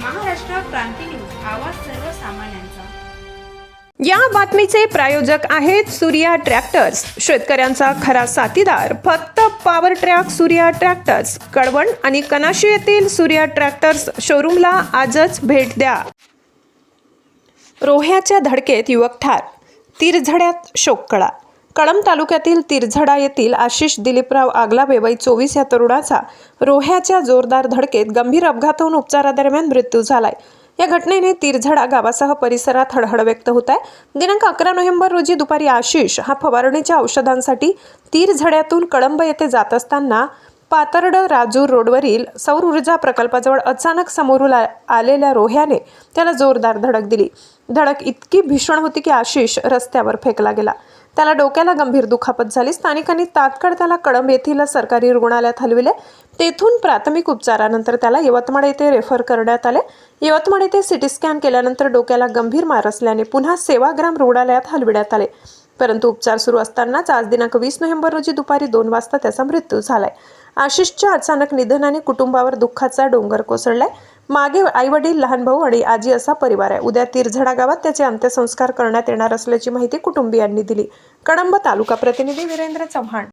क्रांती news आवाज सर्वसामान्यांचा. या बातमीचे प्रायोजक आहेत सूर्या ट्रॅक्टर्स. शेतकऱ्यांचा खरा साथीदार फक्त power track Surya tractors. Kalwan आणि कनाशी येथील सूर्या ट्रॅक्टर्स शोरूमला आजच भेट द्या. रोह्याच्या धडकेत युवक ठार तिरझड्यात शोककळा. कळंब तालुक्यातील तिरझडा येथील आशिष दिलीपराव आगलावे वय चोवीस या तरुणाचा रोह्याच्या जोरदार धडकेत गंभीर अपघात होऊन उपचारादरम्यान मृत्यू झालाय. या घटनेने तिरझडा गावासह परिसरात हळहळ व्यक्त होत आहे. दिनांक अकरा नोव्हेंबर रोजी दुपारी आशिष हा फवारणीच्या औषधांसाठी तीरझड्यातून कळंब येथे जात असताना पातर्ड राजूर रोडवरील सौर ऊर्जा प्रकल्पाजवळ अचानक समोरून आलेल्या रोह्याने त्याला जोरदार धडक दिली. धडक इतकी भीषण होती की आशिष रस्त्यावर फेकला गेला. त्याला डोक्याला गंभीर दुखापत झाली. स्थानिकांनी तात्काळ त्याला कळंब येथील सरकारी रुग्णालयात हलविले. तेथून प्राथमिक उपचारानंतर त्याला यवतमाळ येथे रेफर करण्यात आले. यवतमाळ येथे सिटी स्कॅन केल्यानंतर डोक्याला गंभीर मार असल्याने पुन्हा सेवाग्राम रुग्णालयात हलविण्यात आले. परंतु उपचार सुरू असतानाच आज दिनांक वीस नोव्हेंबर रोजी दुपारी दोन वाजता त्याचा मृत्यू झालाय. आशिषच्या अचानक निधनाने कुटुंबावर दुःखाचा डोंगर कोसळलाय. मागे आईवडील लहान भाऊ आणि आजी असा परिवार आहे. उद्या तिरझडा गावात त्याचे अंत्यसंस्कार करण्यात येणार असल्याची माहिती कुटुंबियांनी दिली. कळंब तालुका प्रतिनिधी वीरेंद्र चव्हाण.